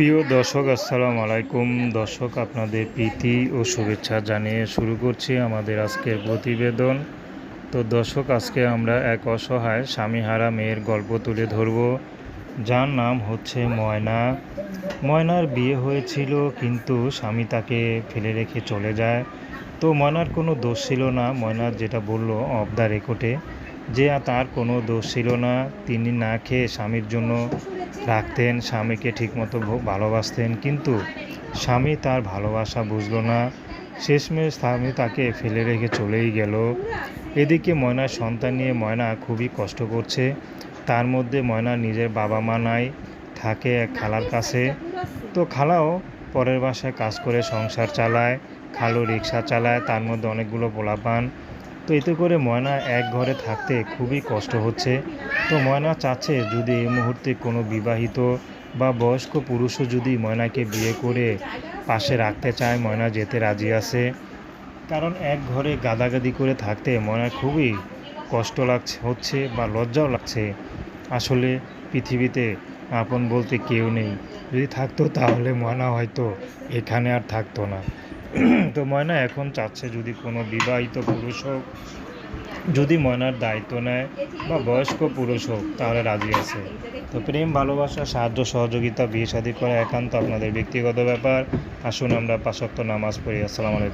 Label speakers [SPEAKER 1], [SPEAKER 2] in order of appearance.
[SPEAKER 1] প্রিয় দর্শক, আসসালামু আলাইকুম। দর্শক, আপনাদের প্রীতি ও শুভেচ্ছা জানিয়ে শুরু করছি আমাদের আজকের প্রতিবেদন। তো দর্শক, আজকে আমরা এক অসহায় স্বামীহারা মেয়ের গল্প তুলে ধরব। যার নাম হচ্ছে ময়না। ময়নার বিয়ে হয়েছিল, কিন্তু স্বামী তাকে ফেলে রেখে চলে যায়। তো ময়নার কোনো দোষ ছিল না। ময়নার যেটা বলল অফ দ্য রেকর্ডে যে তার কোনো দোষ ছিল না, তিনি না খেয়ে স্বামীর জন্য রাখতেন, স্বামীকে ঠিকমতো ভালোবাসতেন। কিন্তু স্বামী তার ভালোবাসা বুঝলো না। শেষমেশ স্বামী তাকে ফেলে রেখে চলেই গেল। এদিকে ময়নার সন্তান নিয়ে ময়না খুবই কষ্ট করছে। তার মধ্যে ময়না নিজের বাবা মা নাই, থাকে এক খালার কাছে। তো খালাও পরের বাসায় কাজ করে সংসার চালায়, খালু রিক্সা চালায়, তার মধ্যে অনেকগুলো পোলাপান। তো এতে করে ময়না এক ঘরে থাকতে খুবই কষ্ট হচ্ছে। তো ময়না চাচ্ছে যদি এই মুহূর্তে কোনো বিবাহিত বা বয়স্ক পুরুষও যদি ময়নাকে বিয়ে করে পাশে রাখতে চায়, ময়না যেতে রাজি আছে। কারণ এক ঘরে গাদাগাদি করে থাকতে ময়না খুবই কষ্ট লাগছে, হচ্ছে বা লজ্জাও লাগছে। আসলে পৃথিবীতে আপন বলতে কেউ নেই। যদি থাকতো তাহলে ময়না হয়তো এখানে আর থাকতো না। তো ময়না, এখন চাচ্ছে যদি কোনো বিবাহিত পুরুষ হোক, যদি ময়নার দায়িত্ব নেয় বা বয়স্ক পুরুষ হোক, তাহলে রাজি আছে। তো প্রেম, ভালোবাসা, সাহায্য, সহযোগিতা, বিয়ে শাদী করা একান্ত আপনাদের ব্যক্তিগত ব্যাপার। আসুন আমরা পাশক্ত নামাজ পড়ি। আসসালামু আলাইকুম।